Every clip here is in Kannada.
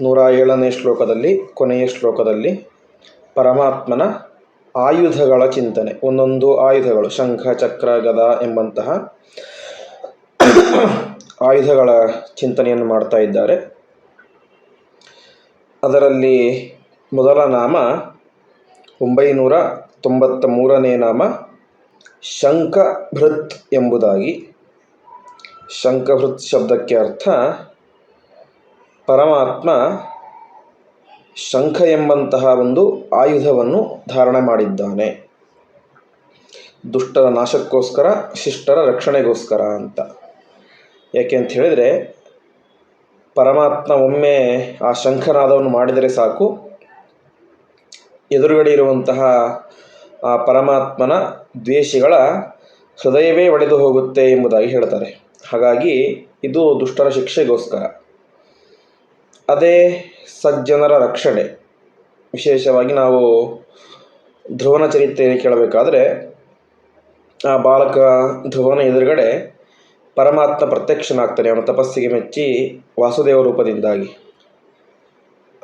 ನೂರ ಏಳನೇ ಶ್ಲೋಕದಲ್ಲಿ, ಕೊನೆಯ ಶ್ಲೋಕದಲ್ಲಿ ಪರಮಾತ್ಮನ ಆಯುಧಗಳ ಚಿಂತನೆ, ಒಂದೊಂದು ಆಯುಧಗಳು, ಶಂಖ, ಚಕ್ರ, ಗದ ಎಂಬಂತಹ ಆಯುಧಗಳ ಚಿಂತನೆಯನ್ನು ಮಾಡ್ತಾ ಇದ್ದಾರೆ. ಅದರಲ್ಲಿ ಮೊದಲ ನಾಮ ಒಂಬೈನೂರ ತೊಂಬತ್ತ ಮೂರನೇ ನಾಮ ಶಂಖಭೃತ್ ಎಂಬುದಾಗಿ. ಶಂಖಭೃತ್ ಶಬ್ದಕ್ಕೆ ಅರ್ಥ ಪರಮಾತ್ಮ ಶಂಖ ಎಂಬಂತಹ ಒಂದು ಆಯುಧವನ್ನು ಧಾರಣೆ ಮಾಡಿದ್ದಾನೆ. ದುಷ್ಟರ ನಾಶಕ್ಕೋಸ್ಕರ, ಶಿಷ್ಟರ ರಕ್ಷಣೆಗೋಸ್ಕರ ಅಂತ. ಯಾಕೆ ಅಂತ ಹೇಳಿದರೆ, ಪರಮಾತ್ಮ ಒಮ್ಮೆ ಆ ಶಂಖನಾದವನ್ನು ಮಾಡಿದರೆ ಸಾಕು. ಎದುರುಗಡೆ ಇರುವಂತಹ ಆ ಪರಮಾತ್ಮನ ದ್ವೇಷಿಗಳ ಹೃದಯವೇ ಒಡೆದು ಹೋಗುತ್ತೆ ಎಂಬುದಾಗಿ ಹೇಳ್ತಾರೆ. ಹಾಗಾಗಿ ಇದು ದುಷ್ಟರ ಶಿಕ್ಷೆಗೋಸ್ಕರ. ಅದೇ ಸಜ್ಜನರ ರಕ್ಷಣೆ. ವಿಶೇಷವಾಗಿ ನಾವು ಧ್ರುವನ ಚರಿತ್ರೆಯಲ್ಲಿ ಕೇಳಬೇಕಾದ್ರೆ, ಆ ಬಾಲಕ ಧ್ರುವನ ಎದುರುಗಡೆ ಪರಮಾತ್ಮ ಪ್ರತ್ಯಕ್ಷನಾಗ್ತಾನೆ. ಅವನ ತಪಸ್ಸಿಗೆ ಮೆಚ್ಚಿ ವಾಸುದೇವ ರೂಪದಿಂದಾಗಿ.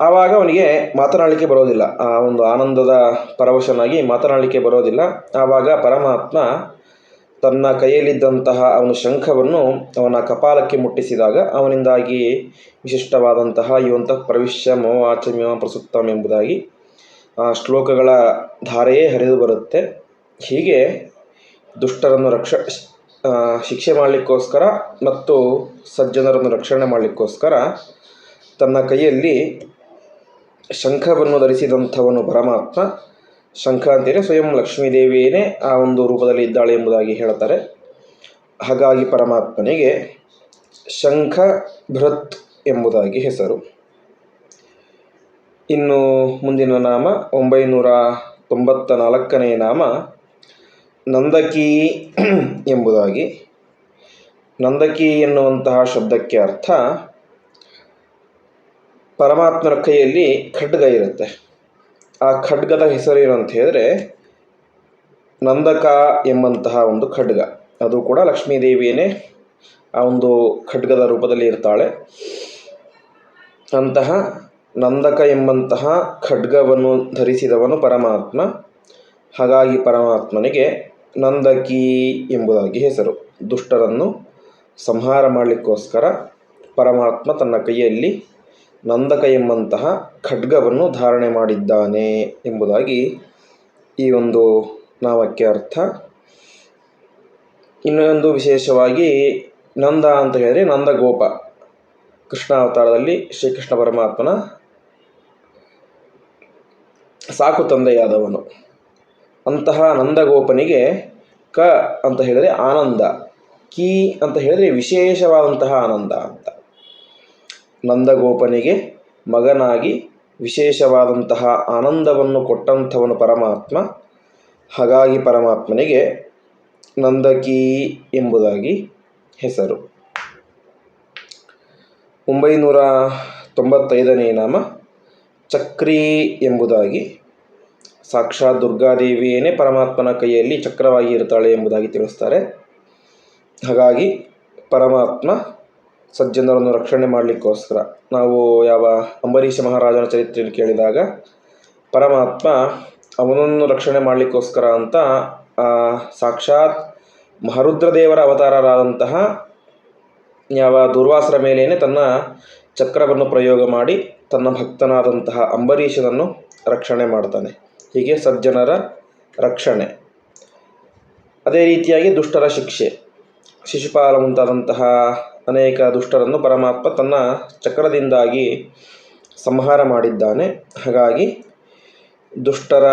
ಆವಾಗ ಅವನಿಗೆ ಮಾತನಾಡಲಿಕ್ಕೆ ಬರೋದಿಲ್ಲ. ಆ ಒಂದು ಆನಂದದ ಪರವಶನಾಗಿ ಮಾತನಾಡಲಿಕ್ಕೆ ಬರೋದಿಲ್ಲ. ಆವಾಗ ಪರಮಾತ್ಮ ತನ್ನ ಕೈಯಲ್ಲಿದ್ದಂತಹ ಅವನ ಶಂಖವನ್ನು ಅವನ ಕಪಾಲಕ್ಕೆ ಮುಟ್ಟಿಸಿದಾಗ ಅವನಿಂದಾಗಿ ವಿಶಿಷ್ಟವಾದಂತಹ ಯುವಂತ ಪ್ರವಿಶ್ಯ ಮೋವಾಚಮ್ಯ ಪ್ರಸುತ್ತಮ್ ಎಂಬುದಾಗಿ ಆ ಶ್ಲೋಕಗಳ ಧಾರೆಯೇ ಹರಿದು ಬರುತ್ತೆ. ಹೀಗೆ ದುಷ್ಟರನ್ನು ರಕ್ಷ ಶಿಕ್ಷೆ ಮಾಡಲಿಕ್ಕೋಸ್ಕರ ಮತ್ತು ಸಜ್ಜನರನ್ನು ರಕ್ಷಣೆ ಮಾಡಲಿಕ್ಕೋಸ್ಕರ ತನ್ನ ಕೈಯಲ್ಲಿ ಶಂಖವನ್ನು ಧರಿಸಿದಂಥವನು ಪರಮಾತ್ಮ. ಅಂದರೆ ಸ್ವಯಂ ಲಕ್ಷ್ಮೀದೇವಿಯೇ ಆ ಒಂದು ರೂಪದಲ್ಲಿ ಇದ್ದಾಳೆ ಎಂಬುದಾಗಿ ಹೇಳ್ತಾರೆ ಹಾಗಾಗಿ ಪರಮಾತ್ಮನಿಗೆ ಶಂಖ ಭೃತ್ ಎಂಬುದಾಗಿ ಹೆಸರು. ಇನ್ನು ಮುಂದಿನ ನಾಮ ಒಂಬೈನೂರ ತೊಂಬತ್ತ ನಾಲ್ಕನೇ ನಾಮ ನಂದಕಿ ಎಂಬುದಾಗಿ. ನಂದಕಿ ಎನ್ನುವಂತಹ ಶಬ್ದಕ್ಕೆ ಅರ್ಥ ಪರಮಾತ್ಮನ ಕೈಯಲ್ಲಿ ಖಡ್ಗ ಇರುತ್ತೆ. ಆ ಖಡ್ಗದ ಹೆಸರೇನು ಅಂತ ಹೇಳಿದ್ರೆ ನಂದಕ ಎಂಬಂತಹ ಒಂದು ಖಡ್ಗ. ಅದು ಕೂಡ ಲಕ್ಷ್ಮೀದೇವಿಯೇ ಆ ಒಂದು ಖಡ್ಗದ ರೂಪದಲ್ಲಿ ಇರ್ತಾಳೆ. ಅಂತಹ ನಂದಕ ಎಂಬಂತಹ ಖಡ್ಗವನ್ನು ಧರಿಸಿದವನು ಪರಮಾತ್ಮ. ಹಾಗಾಗಿ ಪರಮಾತ್ಮನಿಗೆ ನಂದಕಿ ಎಂಬುದಾಗಿ ಹೆಸರು. ದುಷ್ಟರನ್ನು ಸಂಹಾರ ಮಾಡಲಿಕ್ಕೋಸ್ಕರ ಪರಮಾತ್ಮ ತನ್ನ ಕೈಯಲ್ಲಿ ನಂದಕ ಎಂಬಂತಹ ಖಡ್ಗವನ್ನು ಧಾರಣೆ ಮಾಡಿದ್ದಾನೆ ಎಂಬುದಾಗಿ ಈ ಒಂದು ನಾವಕ್ಕೆ ಅರ್ಥ. ಇನ್ನೊಂದು ವಿಶೇಷವಾಗಿ ನಂದ ಅಂತ ಹೇಳಿದರೆ ನಂದಗೋಪ. ಕೃಷ್ಣ ಅವತಾರದಲ್ಲಿ ಶ್ರೀಕೃಷ್ಣ ಪರಮಾತ್ಮನ ಸಾಕು ತಂದೆಯಾದವನು. ಅಂತಹ ನಂದಗೋಪನಿಗೆ ಕ ಅಂತ ಹೇಳಿದರೆ ಆನಂದ, ಕೀ ಅಂತ ಹೇಳಿದರೆ ವಿಶೇಷವಾದಂತಹ ಆನಂದ ಅಂತ. ನಂದಗೋಪನಿಗೆ ಮಗನಾಗಿ ವಿಶೇಷವಾದಂತಹ ಆನಂದವನ್ನು ಕೊಟ್ಟಂಥವನು ಪರಮಾತ್ಮ. ಹಾಗಾಗಿ ಪರಮಾತ್ಮನಿಗೆ ನಂದಕಿ ಎಂಬುದಾಗಿ ಹೆಸರು. ಒಂಬೈನೂರ ತೊಂಬತ್ತೈದನೇ ನಾಮ ಚಕ್ರಿ ಎಂಬುದಾಗಿ. ಸಾಕ್ಷಾತ್ ದುರ್ಗಾದೇವಿಯೇನೇ ಪರಮಾತ್ಮನ ಕೈಯಲ್ಲಿ ಚಕ್ರವಾಗಿ ಇರ್ತಾಳೆ ಎಂಬುದಾಗಿ ತಿಳಿಸ್ತಾರೆ. ಹಾಗಾಗಿ ಪರಮಾತ್ಮ ಸಜ್ಜನರನ್ನು ರಕ್ಷಣೆ ಮಾಡಲಿಕ್ಕೋಸ್ಕರ ನಾವು ಯಾವ ಅಂಬರೀಷ ಮಹಾರಾಜನ ಚರಿತ್ರೆಯನ್ನು ಕೇಳಿದಾಗ ಪರಮಾತ್ಮ ಅವನನ್ನು ರಕ್ಷಣೆ ಮಾಡಲಿಕ್ಕೋಸ್ಕರ ಅಂತ ಸಾಕ್ಷಾತ್ ಮಹರುದ್ರದೇವರ ಅವತಾರರಾದಂತಹ ಯಾವ ದುರ್ವಾಸರ ಮೇಲೇನೆ ತನ್ನ ಚಕ್ರವನ್ನು ಪ್ರಯೋಗ ಮಾಡಿ ತನ್ನ ಭಕ್ತನಾದಂತಹ ಅಂಬರೀಷನನ್ನು ರಕ್ಷಣೆ ಮಾಡ್ತಾನೆ. ಹೀಗೆ ಸಜ್ಜನರ ರಕ್ಷಣೆ. ಅದೇ ರೀತಿಯಾಗಿ ದುಷ್ಟರ ಶಿಕ್ಷೆ. ಶಿಶುಪಾಲ ಮುಂತಾದಂತಹ ಅನೇಕ ದುಷ್ಟರನ್ನು ಪರಮಾತ್ಮ ತನ್ನ ಚಕ್ರದಿಂದಾಗಿ ಸಂಹಾರ ಮಾಡಿದ್ದಾನೆ. ಹಾಗಾಗಿ ದುಷ್ಟರ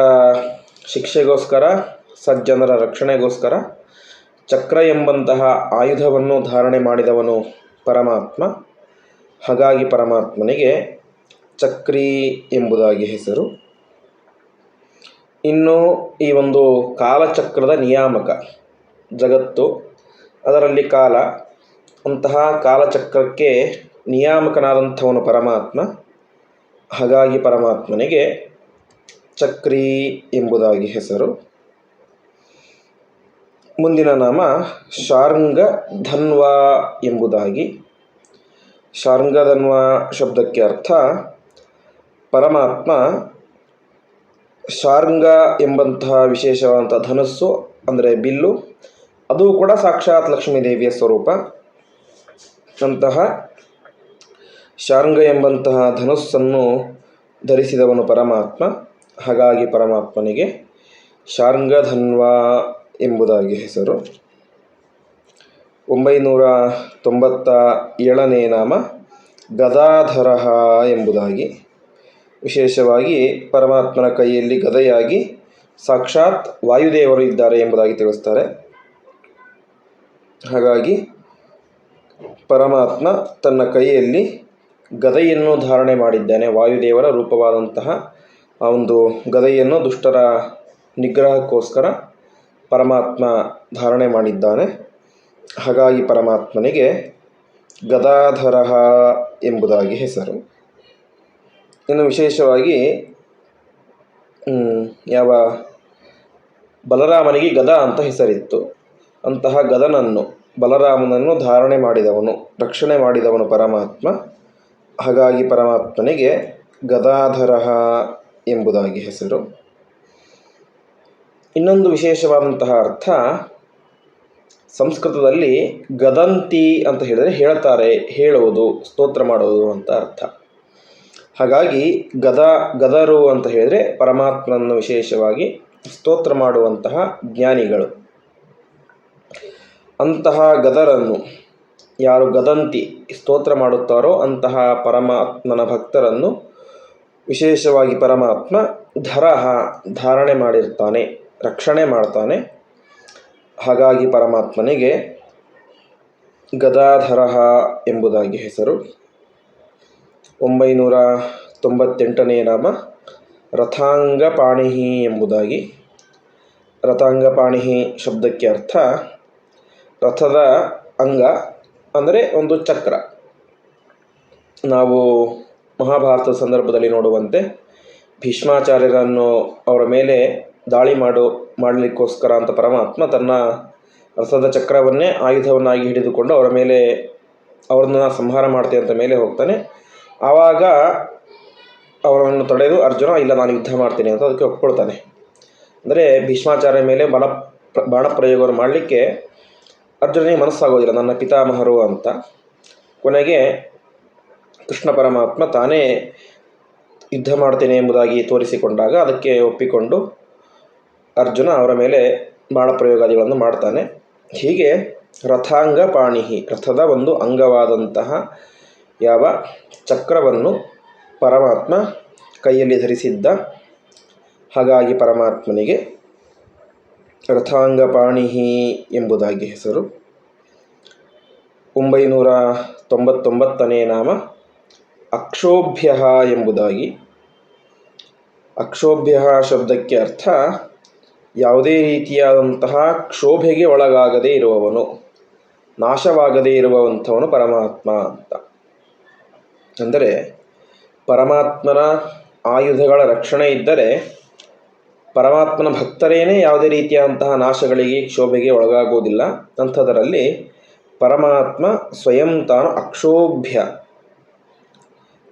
ಶಿಕ್ಷೆಗೋಸ್ಕರ, ಸಜ್ಜನರ ರಕ್ಷಣೆಗೋಸ್ಕರ ಚಕ್ರ ಎಂಬಂತಹ ಆಯುಧವನ್ನು ಧಾರಣೆ ಮಾಡಿದವನು ಪರಮಾತ್ಮ. ಹಾಗಾಗಿ ಪರಮಾತ್ಮನಿಗೆ ಚಕ್ರಿ ಎಂಬುದಾಗಿ ಹೆಸರು. ಇನ್ನು ಈ ಒಂದು ಕಾಲಚಕ್ರದ ನಿಯಾಮಕ ಜಗತ್ತು, ಅದರಲ್ಲಿ ಕಾಲ ಅಂತಹ ಕಾಲಚಕ್ರಕ್ಕೆ ನಿಯಾಮಕನಾದಂಥವನು ಪರಮಾತ್ಮ. ಹಾಗಾಗಿ ಪರಮಾತ್ಮನಿಗೆ ಚಕ್ರಿ ಎಂಬುದಾಗಿ ಹೆಸರು. ಮುಂದಿನ ನಾಮ ಶಾರ್ಂಗ ಧನ್ವ ಎಂಬುದಾಗಿ. ಶಾರ್ಂಗಧನ್ವ ಶಬ್ದಕ್ಕೆ ಅರ್ಥ ಪರಮಾತ್ಮ ಶಾರ್ಂಗ ಎಂಬಂತಹ ವಿಶೇಷವಾದಂಥ ಧನಸ್ಸು, ಅಂದರೆ ಬಿಲ್ಲು, ಅದು ಕೂಡ ಸಾಕ್ಷಾತ್ ಲಕ್ಷ್ಮೀದೇವಿಯ ಸ್ವರೂಪ. ಅಂತಹ ಶಾರ್ಂಗ ಎಂಬಂತಹ ಧನುಸ್ಸನ್ನು ಧರಿಸಿದವನು ಪರಮಾತ್ಮ. ಹಾಗಾಗಿ ಪರಮಾತ್ಮನಿಗೆ ಶಾರ್ಂಗಧನ್ವ ಎಂಬುದಾಗಿ ಹೆಸರು. ಒಂಬೈನೂರ ತೊಂಬತ್ತ ಏಳನೇ ನಾಮ ಗದಾಧರ ಎಂಬುದಾಗಿ. ವಿಶೇಷವಾಗಿ ಪರಮಾತ್ಮನ ಕೈಯಲ್ಲಿ ಗದೆಯಾಗಿ ಸಾಕ್ಷಾತ್ ವಾಯುದೇವರು ಇದ್ದಾರೆ ಎಂಬುದಾಗಿ ತಿಳಿಸ್ತಾರೆ. ಹಾಗಾಗಿ ಪರಮಾತ್ಮ ತನ್ನ ಕೈಯಲ್ಲಿ ಗದೆಯನ್ನು ಧಾರಣೆ ಮಾಡಿದ್ದಾನೆ. ವಾಯುದೇವರ ರೂಪವಾದಂತಹ ಆ ಒಂದು ಗದೆಯನ್ನು ದುಷ್ಟರ ನಿಗ್ರಹಕ್ಕೋಸ್ಕರ ಪರಮಾತ್ಮ ಧಾರಣೆ ಮಾಡಿದ್ದಾನೆ. ಹಾಗಾಗಿ ಪರಮಾತ್ಮನಿಗೆ ಗದಾಧರ ಎಂಬುದಾಗಿ ಹೆಸರು. ಇನ್ನು ವಿಶೇಷವಾಗಿ ಯಾವ ಬಲರಾಮನಿಗೆ ಗದ ಅಂತ ಹೆಸರಿತ್ತು. ಅಂತಹ ಗದನನ್ನು ಬಲರಾಮನನ್ನು ಧಾರಣೆ ಮಾಡಿದವನು, ರಕ್ಷಣೆ ಮಾಡಿದವನು ಪರಮಾತ್ಮ. ಹಾಗಾಗಿ ಪರಮಾತ್ಮನಿಗೆ ಗದಾಧರ ಎಂಬುದಾಗಿ ಹೆಸರು. ಇನ್ನೊಂದು ವಿಶೇಷವಾದಂತಹ ಅರ್ಥ, ಸಂಸ್ಕೃತದಲ್ಲಿ ಗದಂತಿ ಅಂತ ಹೇಳಿದರೆ ಹೇಳ್ತಾರೆ, ಹೇಳುವುದು, ಸ್ತೋತ್ರ ಮಾಡುವುದು ಅಂತ ಅರ್ಥ. ಹಾಗಾಗಿ ಗದ, ಗದರು ಅಂತ ಹೇಳಿದರೆ ಪರಮಾತ್ಮನನ್ನು ವಿಶೇಷವಾಗಿ ಸ್ತೋತ್ರ ಮಾಡುವಂತಹ ಜ್ಞಾನಿಗಳು. ಅಂತಹ ಗದರನ್ನು ಯಾರು ಗದಂತಿ ಸ್ತೋತ್ರ ಮಾಡುತ್ತಾರೋ ಅಂತಹ ಪರಮಾತ್ಮನ ಭಕ್ತರನ್ನು ವಿಶೇಷವಾಗಿ ಪರಮಾತ್ಮ ಧರಹ ಧಾರಣೆ ಮಾಡಿರ್ತಾನೆ, ರಕ್ಷಣೆ ಮಾಡ್ತಾನೆ. ಹಾಗಾಗಿ ಪರಮಾತ್ಮನಿಗೆ ಗದಾಧರ ಎಂಬುದಾಗಿ ಹೆಸರು. ಒಂಬೈನೂರ ತೊಂಬತ್ತೆಂಟನೇ ನಾಮ ರಥಾಂಗಪಾಣಿಹಿ ಎಂಬುದಾಗಿ. ರಥಾಂಗಪಾಣಿಹಿ ಶಬ್ದಕ್ಕೆ ಅರ್ಥ ರಥದ ಅಂಗ ಅಂದರೆ ಒಂದು ಚಕ್ರ. ನಾವು ಮಹಾಭಾರತದ ಸಂದರ್ಭದಲ್ಲಿ ನೋಡುವಂತೆ ಭೀಷ್ಮಾಚಾರ್ಯರನ್ನು ಅವರ ಮೇಲೆ ದಾಳಿ ಮಾಡು, ಮಾಡಲಿಕ್ಕೋಸ್ಕರ ಅಂತ ಪರಮಾತ್ಮ ತನ್ನ ರಥದ ಚಕ್ರವನ್ನೇ ಆಯುಧವನ್ನಾಗಿ ಹಿಡಿದುಕೊಂಡು ಅವರ ಮೇಲೆ ಅವ್ರನ್ನ ಸಂಹಾರ ಮಾಡ್ತೇನೆ ಅಂತ ಮೇಲೆ ಹೋಗ್ತಾನೆ. ಆವಾಗ ಅವರನ್ನು ತಡೆದು, ಅರ್ಜುನ, ಇಲ್ಲ, ನಾನು ಯುದ್ಧ ಮಾಡ್ತೀನಿ ಅಂತ ಅದಕ್ಕೆ ಒಪ್ಕೊಳ್ತಾನೆ. ಅಂದರೆ ಭೀಷ್ಮಾಚಾರ್ಯ ಮೇಲೆ ಬಲ ಬಾಣ ಪ್ರಯೋಗವನ್ನು ಮಾಡಲಿಕ್ಕೆ ಅರ್ಜುನನಿಗೆ ಮನಸ್ಸಾಗೋದಿಲ್ಲ, ನನ್ನ ಪಿತಾಮಹರು ಅಂತ. ಕೊನೆಗೆ ಕೃಷ್ಣ ಪರಮಾತ್ಮ ತಾನೇ ಯುದ್ಧ ಮಾಡ್ತೇನೆ ಎಂಬುದಾಗಿ ತೋರಿಸಿಕೊಂಡಾಗ ಅದಕ್ಕೆ ಒಪ್ಪಿಕೊಂಡು ಅರ್ಜುನ ಅವರ ಮೇಲೆ ಬಾಣ ಪ್ರಯೋಗಾದಿಗಳನ್ನು ಮಾಡ್ತಾನೆ. ಹೀಗೆ ರಥಾಂಗ ಪಾಣಿಹಿ, ರಥದ ಒಂದು ಅಂಗವಾದಂತಹ ಯಾವ ಚಕ್ರವನ್ನು ಪರಮಾತ್ಮ ಕೈಯಲ್ಲಿ ಧರಿಸಿದ್ದ ಹಾಗಾಗಿ ಪರಮಾತ್ಮನಿಗೆ ರಥಾಂಗಪಾಣಿಹಿ ಎಂಬುದಾಗಿ ಹೆಸರು. ಒಂಬೈನೂರ ತೊಂಬತ್ತೊಂಬತ್ತನೇ ನಾಮ ಅಕ್ಷೋಭ್ಯ ಎಂಬುದಾಗಿ. ಅಕ್ಷೋಭ್ಯ ಶಬ್ದಕ್ಕೆ ಅರ್ಥ ಯಾವುದೇ ರೀತಿಯಾದಂತಹ ಕ್ಷೋಭೆಗೆ ಒಳಗಾಗದೇ ಇರುವವನು, ನಾಶವಾಗದೇ ಇರುವಂಥವನು ಪರಮಾತ್ಮ ಅಂತ. ಅಂದರೆ ಪರಮಾತ್ಮನ ಆಯುಧಗಳ ರಕ್ಷಣೆ ಇದ್ದರೆ ಪರಮಾತ್ಮನ ಭಕ್ತರೇನೇ ಯಾವುದೇ ರೀತಿಯಾದಂತಹ ನಾಶಗಳಿಗೆ, ಕ್ಷೋಭೆಗೆ ಒಳಗಾಗುವುದಿಲ್ಲ. ಅಂಥದರಲ್ಲಿ ಪರಮಾತ್ಮ ಸ್ವಯಂ ತಾನು ಅಕ್ಷೋಭ್ಯ.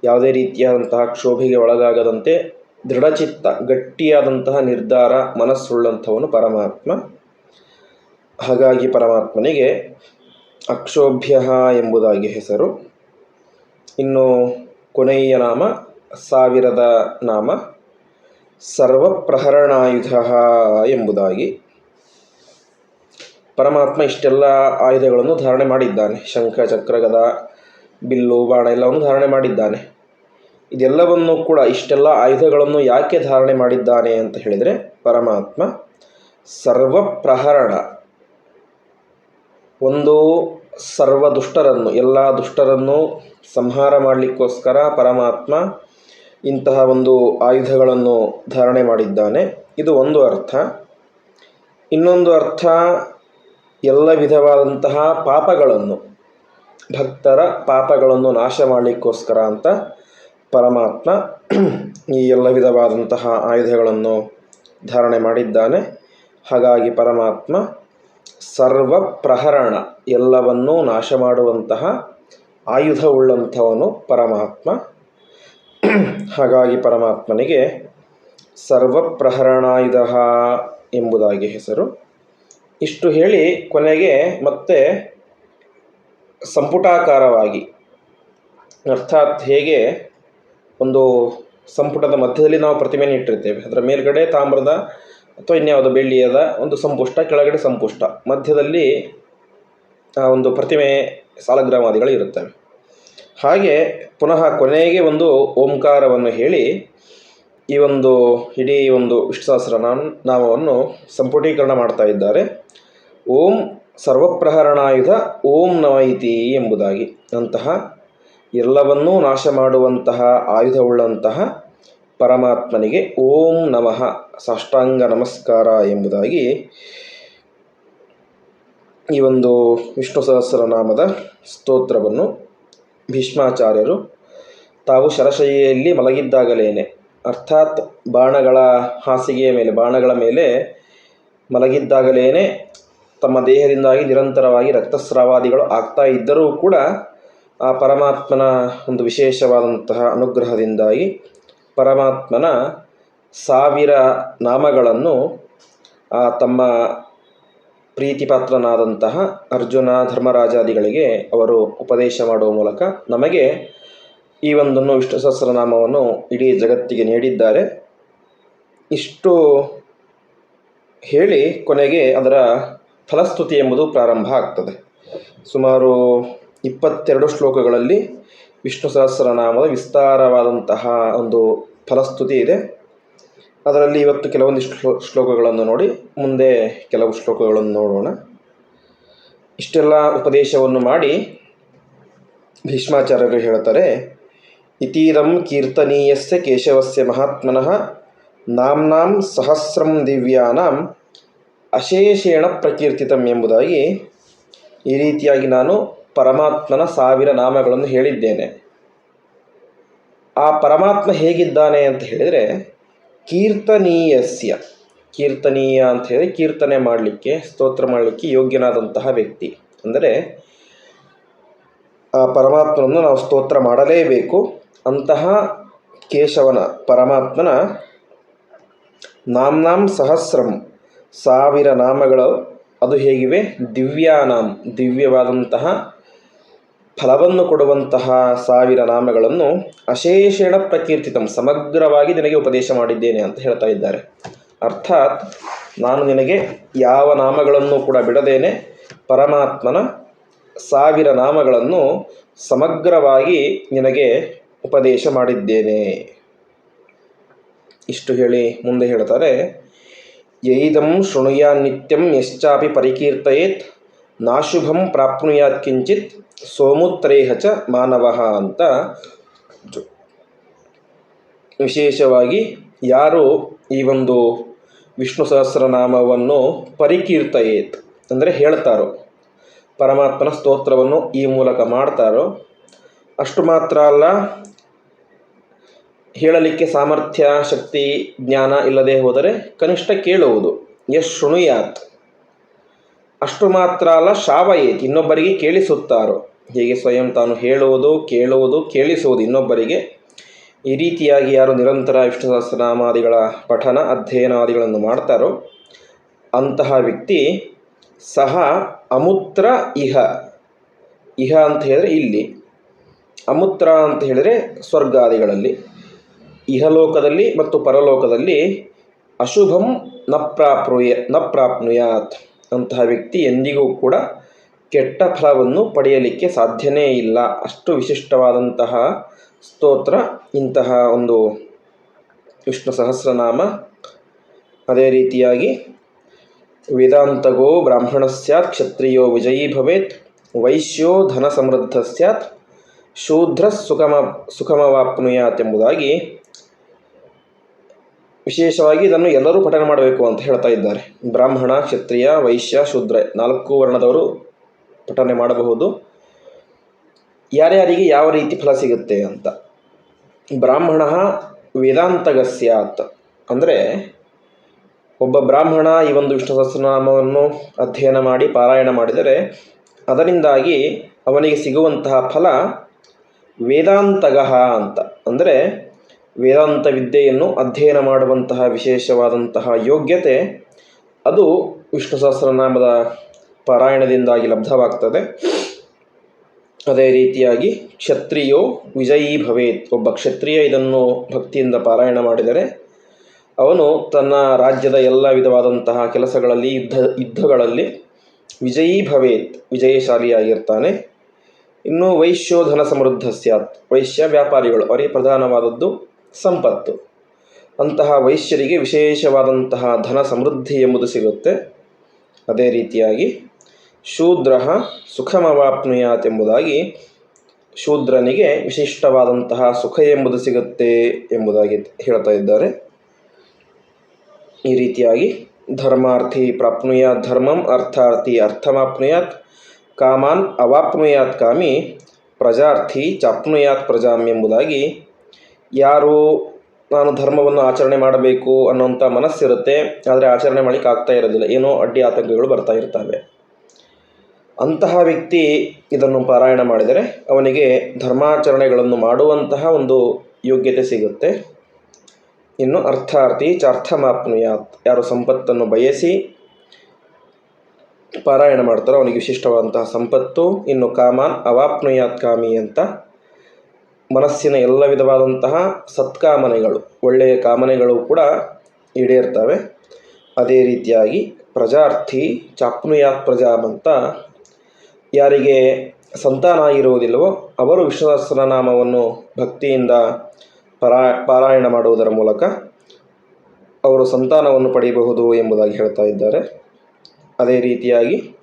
ಯಾವುದೇ ರೀತಿಯಾದಂತಹ ಕ್ಷೋಭೆಗೆ ಒಳಗಾಗದಂತೆ ದೃಢಚಿತ್ತ, ಗಟ್ಟಿಯಾದಂತಹ ನಿರ್ಧಾರ ಮನಸ್ಸುಳ್ಳಂಥವನು ಪರಮಾತ್ಮ. ಹಾಗಾಗಿ ಪರಮಾತ್ಮನಿಗೆ ಅಕ್ಷೋಭ್ಯ ಎಂಬುದಾಗಿ ಹೆಸರು. ಇನ್ನು ಕೊನೆಯ ನಾಮ ಸಾವಿರದ ನಾಮ. ಸರ್ವಪ್ರಹರಣಾಯುಧ ಎಂಬುದಾಗಿ ಪರಮಾತ್ಮ ಇಷ್ಟೆಲ್ಲ ಆಯುಧಗಳನ್ನು ಧಾರಣೆ ಮಾಡಿದ್ದಾನೆ. ಶಂಖ, ಚಕ್ರ, ಗದ, ಬಿಲ್ಲು, ಬಾಣ ಎಲ್ಲವನ್ನು ಧಾರಣೆ ಮಾಡಿದ್ದಾನೆ. ಇದೆಲ್ಲವನ್ನು ಕೂಡ ಇಷ್ಟೆಲ್ಲ ಆಯುಧಗಳನ್ನು ಯಾಕೆ ಧಾರಣೆ ಮಾಡಿದ್ದಾನೆ ಅಂತ ಹೇಳಿದರೆ, ಪರಮಾತ್ಮ ಸರ್ವಪ್ರಹರಣ, ಒಂದು ಸರ್ವ ದುಷ್ಟರನ್ನು ಎಲ್ಲ ದುಷ್ಟರನ್ನು ಸಂಹಾರ ಮಾಡಲಿಕ್ಕೋಸ್ಕರ ಪರಮಾತ್ಮ ಇಂತಹ ಒಂದು ಆಯುಧಗಳನ್ನು ಧಾರಣೆ ಮಾಡಿದ್ದಾನೆ. ಇದು ಒಂದು ಅರ್ಥ. ಇನ್ನೊಂದು ಅರ್ಥ, ಎಲ್ಲ ವಿಧವಾದಂತಹ ಪಾಪಗಳನ್ನು, ಭಕ್ತರ ಪಾಪಗಳನ್ನು ನಾಶ ಮಾಡಲಿಕ್ಕೋಸ್ಕರ ಅಂತ ಪರಮಾತ್ಮ ಈ ಎಲ್ಲ ವಿಧವಾದಂತಹ ಆಯುಧಗಳನ್ನು ಧಾರಣೆ ಮಾಡಿದ್ದಾನೆ. ಹಾಗಾಗಿ ಪರಮಾತ್ಮ ಸರ್ವ ಪ್ರಹರಣ ಎಲ್ಲವನ್ನೂ ನಾಶ ಮಾಡುವಂತಹ ಆಯುಧವುಳ್ಳಂಥವನು ಪರಮಾತ್ಮ. ಹಾಗಾಗಿ ಪರಮಾತ್ಮನಿಗೆ ಸರ್ವಪ್ರಹರಣಾಯುಧ ಎಂಬುದಾಗಿ ಹೆಸರು. ಇಷ್ಟು ಹೇಳಿ ಕೊನೆಗೆ ಮತ್ತೆ ಸಂಪುಟಾಕಾರವಾಗಿ, ಅರ್ಥಾತ್ ಹೇಗೆ ಒಂದು ಸಂಪುಟದ ಮಧ್ಯದಲ್ಲಿ ನಾವು ಪ್ರತಿಮೆಯನ್ನು ಇಟ್ಟಿರ್ತೇವೆ. ಅದರ ಮೇಲ್ಗಡೆ ತಾಮ್ರದ ಅಥವಾ ಇನ್ಯಾವುದೋ ಬೆಳ್ಳಿಯದ ಒಂದು ಸಂಪುಷ್ಟ, ಕೆಳಗಡೆ ಸಂಪುಷ್ಟ, ಮಧ್ಯದಲ್ಲಿ ಆ ಒಂದು ಪ್ರತಿಮೆ ಸಾಲಗ್ರಾಮಾದಿಗಳು ಇರುತ್ತವೆ. ಹಾಗೆ ಪುನಃ ಕೊನೆಗೆ ಒಂದು ಓಂಕಾರವನ್ನು ಹೇಳಿ, ಈ ಒಂದು ಇಡೀ ಒಂದು ವಿಷ್ಣು ಸಹಸ್ರ ನಾಮ ನಾಮವನ್ನು ಸಂಪುಟೀಕರಣ ಮಾಡ್ತಾ ಇದ್ದಾರೆ. ಓಂ ಸರ್ವಪ್ರಹರಣಾಯುಧ, ಓಂ ನವೈತಿ ಎಂಬುದಾಗಿ. ಅಂತಹ ಎಲ್ಲವನ್ನೂ ನಾಶ ಮಾಡುವಂತಹ, ಆಯುಧವುಳ್ಳಂತಹ ಪರಮಾತ್ಮನಿಗೆ ಓಂ ನಮಃ, ಸಾಷ್ಟಾಂಗ ನಮಸ್ಕಾರ ಎಂಬುದಾಗಿ ಈ ಒಂದು ವಿಷ್ಣು ಸಹಸ್ರನಾಮದ ಸ್ತೋತ್ರವನ್ನು ಭೀಷ್ಮಾಚಾರ್ಯರು, ತಾವು ಶರಶಯ್ಯಲ್ಲಿ ಮಲಗಿದ್ದಾಗಲೇನೆ. ಅರ್ಥಾತ್ ಬಾಣಗಳ ಹಾಸಿಗೆಯ ಮೇಲೆ, ಬಾಣಗಳ ಮೇಲೆ ಮಲಗಿದ್ದಾಗಲೇನೆ ತಮ್ಮ ದೇಹದಿಂದಾಗಿ ನಿರಂತರವಾಗಿ ರಕ್ತಸ್ರಾವಾದಿಗಳು ಆಗ್ತಾ ಇದ್ದರೂ ಕೂಡ ಆ ಪರಮಾತ್ಮನ ಒಂದು ವಿಶೇಷವಾದಂತಹ ಅನುಗ್ರಹದಿಂದಾಗಿ ಪರಮಾತ್ಮನ ಸಾವಿರ ನಾಮಗಳನ್ನು ಆ ತಮ್ಮ ಪ್ರೀತಿಪಾತ್ರನಾದಂತಹ ಅರ್ಜುನ ಧರ್ಮರಾಜಾದಿಗಳಿಗೆ ಅವರು ಉಪದೇಶ ಮಾಡುವ ಮೂಲಕ ನಮಗೆ ಈ ಒಂದನ್ನು ವಿಷ್ಣು ಸಹಸ್ರನಾಮವನ್ನು ಇಡೀ ಜಗತ್ತಿಗೆ ನೀಡಿದ್ದಾರೆ. ಇಷ್ಟು ಹೇಳಿ ಕೊನೆಗೆ ಅದರ ಫಲಸ್ತುತಿ ಎಂಬುದು ಪ್ರಾರಂಭ ಆಗ್ತದೆ. ಸುಮಾರು ಇಪ್ಪತ್ತೆರಡು ಶ್ಲೋಕಗಳಲ್ಲಿ ವಿಷ್ಣು ಸಹಸ್ರನಾಮದ ವಿಸ್ತಾರವಾದಂತಹ ಒಂದು ಫಲಸ್ತುತಿ ಇದೆ. ಅದರಲ್ಲಿ ಇವತ್ತು ಕೆಲವೊಂದಿಷ್ಟು ಶ್ಲೋ ಶ್ಲೋಕಗಳನ್ನು ನೋಡಿ, ಮುಂದೆ ಕೆಲವು ಶ್ಲೋಕಗಳನ್ನು ನೋಡೋಣ. ಇಷ್ಟೆಲ್ಲ ಉಪದೇಶವನ್ನು ಮಾಡಿ ಭೀಷ್ಮಾಚಾರ್ಯರು ಹೇಳ್ತಾರೆ ಇತೀರಂ ಕೀರ್ತನೀಯಸ್ಯ ಕೇಶವಸ್ಯ ಮಹಾತ್ಮನಃ ನಾಮ್ನಾಂ ಸಹಸ್ರಂ ದಿವ್ಯಾನಾಂ ಅಶೇಷೇಣ ಪ್ರಕೀರ್ತಿತಂ ಎಂಬುದಾಗಿ ಈ ರೀತಿಯಾಗಿ ನಾನು ಪರಮಾತ್ಮನ ಸಾವಿರ ನಾಮಗಳನ್ನು ಹೇಳಿದ್ದೇನೆ. ಆ ಪರಮಾತ್ಮ ಹೇಗಿದ್ದಾನೆ ಅಂತ ಹೇಳಿದರೆ ಕೀರ್ತನೀಯಸ್ಯ. ಕೀರ್ತನೀಯ ಅಂತ ಹೇಳಿ ಕೀರ್ತನೆ ಮಾಡಲಿಕ್ಕೆ, ಸ್ತೋತ್ರ ಮಾಡಲಿಕ್ಕೆ ಯೋಗ್ಯನಾದಂತಹ ವ್ಯಕ್ತಿ. ಅಂದರೆ, ಆ ಪರಮಾತ್ಮನನ್ನು ನಾವು ಸ್ತೋತ್ರ ಮಾಡಲೇಬೇಕು. ಅಂತಹ ಕೇಶವನ ಪರಮಾತ್ಮನ ನಾಮ್ನಾಂ ಸಹಸ್ರಂ ಸಾವಿರ ನಾಮಗಳು, ಅದು ಹೇಗಿವೆ? ದಿವ್ಯಾನಾಂ ದಿವ್ಯವಾದಂತಹ ಫಲವನ್ನು ಕೊಡುವಂತಹ ಸಾವಿರ ನಾಮಗಳನ್ನು ಅಶೇಷೇಣ ಪ್ರಕೀರ್ತಿತಂ, ಸಮಗ್ರವಾಗಿ ನಿನಗೆ ಉಪದೇಶ ಮಾಡಿದ್ದೇನೆ ಅಂತ ಹೇಳ್ತಾ ಇದ್ದಾರೆ. ಅರ್ಥಾತ್ ನಾನು ನಿನಗೆ ಯಾವ ನಾಮಗಳನ್ನು ಕೂಡ ಬಿಡದೇನೆ, ಪರಮಾತ್ಮನ ಸಾವಿರ ನಾಮಗಳನ್ನು ಸಮಗ್ರವಾಗಿ ನಿನಗೆ ಉಪದೇಶ ಮಾಡಿದ್ದೇನೆ. ಇಷ್ಟು ಹೇಳಿ ಮುಂದೆ ಹೇಳ್ತಾರೆ, ಯೈದಂ ಶೃಣುಯ ನಿತ್ಯಂ ಯಶ್ಚಾಪಿ ಪರಿಕೀರ್ತಯೇತ್ ನಾಶುಭಂ ಪ್ರಾಪ್ನುಯಾತ್ ಕಿಂಚಿತ್ ಸೋಮುತ್ರೇಹ ಚ ಮಾನವ ಅಂತ ವಿಶೇಷವಾಗಿ ಯಾರು ಈ ಒಂದು ವಿಷ್ಣು ಸಹಸ್ರನಾಮವನ್ನು ಪರಿಕೀರ್ತಯೇತ್ ಅಂದರೆ ಹೇಳ್ತಾರೋ, ಪರಮಾತ್ಮನ ಸ್ತೋತ್ರವನ್ನು ಈ ಮೂಲಕ ಮಾಡ್ತಾರೋ, ಅಷ್ಟು ಮಾತ್ರ ಅಲ್ಲ, ಹೇಳಲಿಕ್ಕೆ ಸಾಮರ್ಥ್ಯ, ಶಕ್ತಿ, ಜ್ಞಾನ ಇಲ್ಲದೆ ಹೋದರೆ ಕನಿಷ್ಠ ಕೇಳುವುದು, ಯಶ್ ಶೃಣುಯಾತ್. ಅಷ್ಟು ಮಾತ್ರ ಅಲ್ಲ ಶಾವಯೇತ್ ಇನ್ನೊಬ್ಬರಿಗೆ ಕೇಳಿಸುತ್ತಾರೋ? ಹೀಗೆ ಸ್ವಯಂ ತಾನು ಹೇಳುವುದು, ಕೇಳುವುದು, ಕೇಳಿಸುವುದು ಇನ್ನೊಬ್ಬರಿಗೆ. ಈ ರೀತಿಯಾಗಿ ಯಾರು ನಿರಂತರ ವಿಷ್ಣು ಸಹಸ್ರನಾಮಾದಿಗಳ ಪಠನ ಅಧ್ಯಯನಾದಿಗಳನ್ನು ಮಾಡ್ತಾರೋ, ಅಂತಹ ವ್ಯಕ್ತಿ ಸಹ ಅಮುತ್ರ ಇಹ. ಇಹ ಅಂತ ಹೇಳಿದರೆ ಇಲ್ಲಿ. ಅಮುತ್ರ ಅಂತ ಹೇಳಿದರೆ ಸ್ವರ್ಗಾದಿಗಳಲ್ಲಿ. ಇಹಲೋಕದಲ್ಲಿ ಮತ್ತು ಪರಲೋಕದಲ್ಲಿ ಅಶುಭಂ ನ ಪ್ರಾಪ್ನುಯ ನ ಪ್ರಾಪ್ನುಯಾತ್. ಅಂತಹ ವ್ಯಕ್ತಿ ಎಂದಿಗೂ ಕೂಡ ಕೆಟ್ಟ ಫಲವನ್ನು ಪಡೆಯಲಿಕ್ಕೆ ಸಾಧ್ಯನೇ ಇಲ್ಲ. ಅಷ್ಟು ವಿಶಿಷ್ಟವಾದಂತಹ ಸ್ತೋತ್ರ, ಇಂತಹ ಒಂದು ವಿಷ್ಣು ಸಹಸ್ರನಾಮ. ಅದೇ ರೀತಿಯಾಗಿ, ವೇದಾಂತಗೋ ಬ್ರಾಹ್ಮಣ ಸ್ಯಾತ್, ಕ್ಷತ್ರಿಯೋ ವಿಜಯೀ ಭವೇತ್, ವೈಶ್ಯೋ ಧನ ಸಮೃದ್ಧ ಸ್ಯಾತ್ ಶೂದ್ರ ಸುಖಮ, ಸುಖಮವಾಪ್ನುಯಾತ್ ಎಂಬುದಾಗಿ ವಿಶೇಷವಾಗಿ ಇದನ್ನು ಎಲ್ಲರೂ ಪಠನೆ ಮಾಡಬೇಕು ಅಂತ ಹೇಳ್ತಾ ಇದ್ದಾರೆ. ಬ್ರಾಹ್ಮಣ, ಕ್ಷತ್ರಿಯ, ವೈಶ್ಯ, ಶೂದ್ರ ನಾಲ್ಕು ವರ್ಣದವರು ಪಠನೆ ಮಾಡಬಹುದು. ಯಾರ್ಯಾರಿಗೆ ಯಾವ ರೀತಿ ಫಲ ಸಿಗುತ್ತೆ ಅಂತ. ಬ್ರಾಹ್ಮಣ ವೇದಾಂತಗಸ್ಯಾತ್ ಅಂದರೆ ಒಬ್ಬ ಬ್ರಾಹ್ಮಣ ಈ ಒಂದು ವಿಷ್ಣು ಸಹಸ್ರನಾಮವನ್ನು ಅಧ್ಯಯನ ಮಾಡಿ ಪಾರಾಯಣ ಮಾಡಿದರೆ ಅದರಿಂದಾಗಿ ಅವನಿಗೆ ಸಿಗುವಂತಹ ಫಲ ವೇದಾಂತಗಃ ಅಂತ. ಅಂದರೆ ವೇದಾಂತ ವಿದ್ಯೆಯನ್ನು ಅಧ್ಯಯನ ಮಾಡುವಂತಹ ವಿಶೇಷವಾದಂತಹ ಯೋಗ್ಯತೆ, ಅದು ವಿಷ್ಣು ಸಹಸ್ರನಾಮದ ಪಾರಾಯಣದಿಂದಾಗಿ ಲಬ್ಧವಾಗ್ತದೆ. ಅದೇ ರೀತಿಯಾಗಿ ಕ್ಷತ್ರಿಯೋ ವಿಜಯೀ ಭವೇತ್, ಒಬ್ಬ ಕ್ಷತ್ರಿಯ ಇದನ್ನು ಭಕ್ತಿಯಿಂದ ಪಾರಾಯಣ ಮಾಡಿದರೆ, ಅವನು ತನ್ನ ರಾಜ್ಯದ ಎಲ್ಲ ವಿಧವಾದಂತಹ ಕೆಲಸಗಳಲ್ಲಿ, ಯುದ್ಧ, ಯುದ್ಧಗಳಲ್ಲಿ ವಿಜಯೀ ಭವೇತ್, ವಿಜಯಶಾಲಿಯಾಗಿರ್ತಾನೆ. ಇನ್ನು ವೈಶ್ಯೋಧನ ಸಮೃದ್ಧ ಸ್ಯಾತ್. ವೈಶ್ಯ ವ್ಯಾಪಾರಿಗಳು ಅವರಿಗೆ ಪ್ರಧಾನವಾದದ್ದು. ಸಂಪತ್ತು. ಅಂತಹ ವೈಶ್ಯರಿಗೆ ವಿಶೇಷವಾದಂತಹ ಧನ ಸಮೃದ್ಧಿ ಎಂಬುದು ಸಿಗುತ್ತೆ. ಅದೇ ರೀತಿಯಾಗಿ ಶೂದ್ರ ಸುಖಮವಾಪ್ನುಯಾತ್ ಎಂಬುದಾಗಿ ಶೂದ್ರನಿಗೆ ವಿಶಿಷ್ಟವಾದಂತಹ ಸುಖ ಎಂಬುದು ಸಿಗುತ್ತೆ ಎಂಬುದಾಗಿ ಹೇಳ್ತಾ ಇದ್ದಾರೆ. ಈ ರೀತಿಯಾಗಿ ಧರ್ಮಾರ್ಥಿ ಪ್ರಾಪ್ನುಯಾತ್ ಧರ್ಮಂ ಅರ್ಥಾರ್ಥಿ ಅರ್ಥಮಾಪ್ನುಯಾತ್ ಕಾಮಾನ್ ಅವಾಪ್ನುಯಾತ್ ಕಾಮಿ ಪ್ರಜಾರ್ಥಿ ಚಾಪ್ನುಯಾತ್ ಪ್ರಜಾಮ್ ಎಂಬುದಾಗಿ ಯಾರು ನಾನು ಧರ್ಮವನ್ನು ಆಚರಣೆ ಮಾಡಬೇಕು ಅನ್ನೋಂಥ ಮನಸ್ಸಿರುತ್ತೆ, ಆದರೆ ಆಚರಣೆ ಮಾಡಲಿಕ್ಕೆ ಆಗ್ತಾ ಇರೋದಿಲ್ಲ. ಏನೋ ಅಡ್ಡಿ ಆತಂಕಗಳು ಬರ್ತಾ ಇರ್ತವೆ. ಅಂತಹ ವ್ಯಕ್ತಿ ಇದನ್ನು ಪಾರಾಯಣ ಮಾಡಿದರೆ ಅವನಿಗೆ ಧರ್ಮಾಚರಣೆಗಳನ್ನು ಮಾಡುವಂತಹ ಒಂದು ಯೋಗ್ಯತೆ ಸಿಗುತ್ತೆ. ಇನ್ನು ಅರ್ಥಾರ್ಥಿ ಚಾರ್ಥಮಾಪ್ನುಯಾತ್. ಯಾರು ಸಂಪತ್ತನ್ನು ಬಯಸಿ ಪಾರಾಯಣ ಮಾಡ್ತಾರೋ ಅವನಿಗೆ ವಿಶಿಷ್ಟವಾದಂತಹ ಸಂಪತ್ತು. ಇನ್ನು ಕಾಮಾನ್ ಅವಾಪ್ನುಯಾತ್ ಕಾಮಿ ಅಂತ ಮನಸ್ಸಿನ ಎಲ್ಲ ವಿಧವಾದಂತಹ ಸತ್ಕಾಮನೆಗಳು, ಒಳ್ಳೆಯ ಕಾಮನೆಗಳು ಕೂಡ ಈಡೇರ್ತವೆ. ಅದೇ ರೀತಿಯಾಗಿ ಪ್ರಜಾರ್ಥಿ ಚಾಪ್ನುಯಾತ್ ಪ್ರಜಾಮ್ ಅಂತ ಯಾರಿಗೆ ಸಂತಾನ ಆಗಿರುವುದಿಲ್ಲವೋ ಅವರು ವಿಶ್ವಸಹಸ್ರನಾಮವನ್ನು ಭಕ್ತಿಯಿಂದ ಪರಾ, ಪಾರಾಯಣ ಮಾಡುವುದರ ಮೂಲಕ ಅವರು ಸಂತಾನವನ್ನು ಪಡೆಯಬಹುದು ಎಂಬುದಾಗಿ ಹೇಳ್ತಾ ಇದ್ದಾರೆ. ಅದೇ ರೀತಿಯಾಗಿ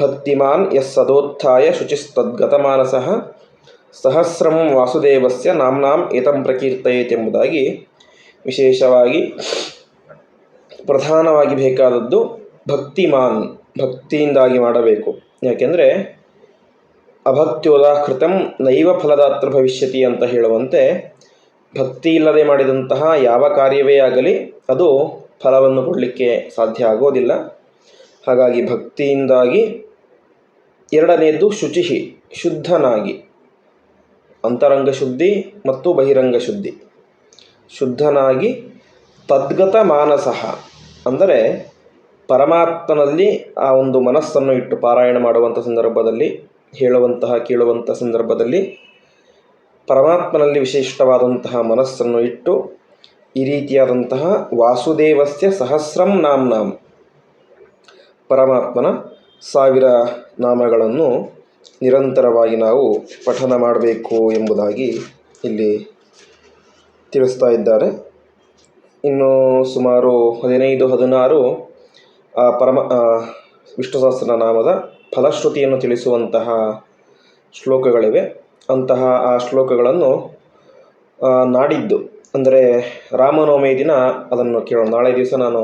ಭಕ್ತಿಮಾನ್ ಎಸ್ ಸದೋತ್ಥಾಯ ಶುಚಿಸ್ತದ್ಗತಮಾನಸಃ ಸಹಸ್ರಂ ವಾಸುದೇವಸ್ಯ ನಾಮ್ನಾಂ ಏತಂ ಪ್ರಕೀರ್ತಯೇತ್ ಎಂಬುದಾಗಿ ವಿಶೇಷವಾಗಿ ಪ್ರಧಾನವಾಗಿ ಬೇಕಾದದ್ದು ಭಕ್ತಿಮಾನ್, ಭಕ್ತಿಯಿಂದಾಗಿ ಮಾಡಬೇಕು. ಯಾಕೆಂದರೆ ಅಭಕ್ತ್ಯೋದಾಕೃತಂ ನೈವ ಫಲದಾತ್ರ ಭವಿಷ್ಯತಿ ಅಂತ ಹೇಳುವಂತೆ ಭಕ್ತಿ ಇಲ್ಲದೆ ಮಾಡಿದಂತಹ ಯಾವ ಕಾರ್ಯವೇ ಆಗಲಿ ಅದು ಫಲವನ್ನು ಕೊಡಲಿಕ್ಕೆ ಸಾಧ್ಯ ಆಗೋದಿಲ್ಲ. ಹಾಗಾಗಿ ಭಕ್ತಿಯಿಂದಾಗಿ ಎರಡನೆಯದ್ದು ಶುಚಿಹಿ, ಶುದ್ಧನಾಗಿ. ಅಂತರಂಗ ಶುದ್ಧಿ ಮತ್ತು ಬಹಿರಂಗ ಶುದ್ಧಿ. ಶುದ್ಧನಾಗಿ ತದ್ಗತ ಮಾನಸಃ. ಅಂದರೆ ಪರಮಾತ್ಮನಲ್ಲಿ ಆ ಒಂದು ಮನಸ್ಸನ್ನು ಇಟ್ಟು ಪಾರಾಯಣ ಮಾಡುವಂಥ ಸಂದರ್ಭದಲ್ಲಿ, ಹೇಳುವಂತಹ, ಕೇಳುವಂಥ ಸಂದರ್ಭದಲ್ಲಿ ಪರಮಾತ್ಮನಲ್ಲಿ ವಿಶಿಷ್ಟವಾದಂತಹ ಮನಸ್ಸನ್ನು ಇಟ್ಟು ಈ ರೀತಿಯಾದಂತಹ ವಾಸುದೇವಸ್ಯ ಸಹಸ್ರಂ ನಾಮ್ ಪರಮಾತ್ಮನ ಸಾವಿರ ನಾಮಗಳನ್ನು ನಿರಂತರವಾಗಿ ನಾವು ಪಠನ ಮಾಡಬೇಕು ಎಂಬುದಾಗಿ ಇಲ್ಲಿ ತಿಳಿಸ್ತಾ ಇದ್ದಾರೆ. ಇನ್ನು ಸುಮಾರು ಹದಿನೈದು, ಹದಿನಾರು, ಆ ಪರಮ ವಿಷ್ಣು ಸಹಸ್ರನಾಮದ ಫಲಶ್ರುತಿಯನ್ನು ತಿಳಿಸುವಂತಹ ಶ್ಲೋಕಗಳಿವೆ. ಅಂತಹ ಆ ಶ್ಲೋಕಗಳನ್ನು ನಾಡಿದ್ದು, ಅಂದರೆ ರಾಮನವಮಿ ದಿನ ಅದನ್ನು ಕೇಳೋಣ. ನಾಳೆ ದಿವಸ ನಾನು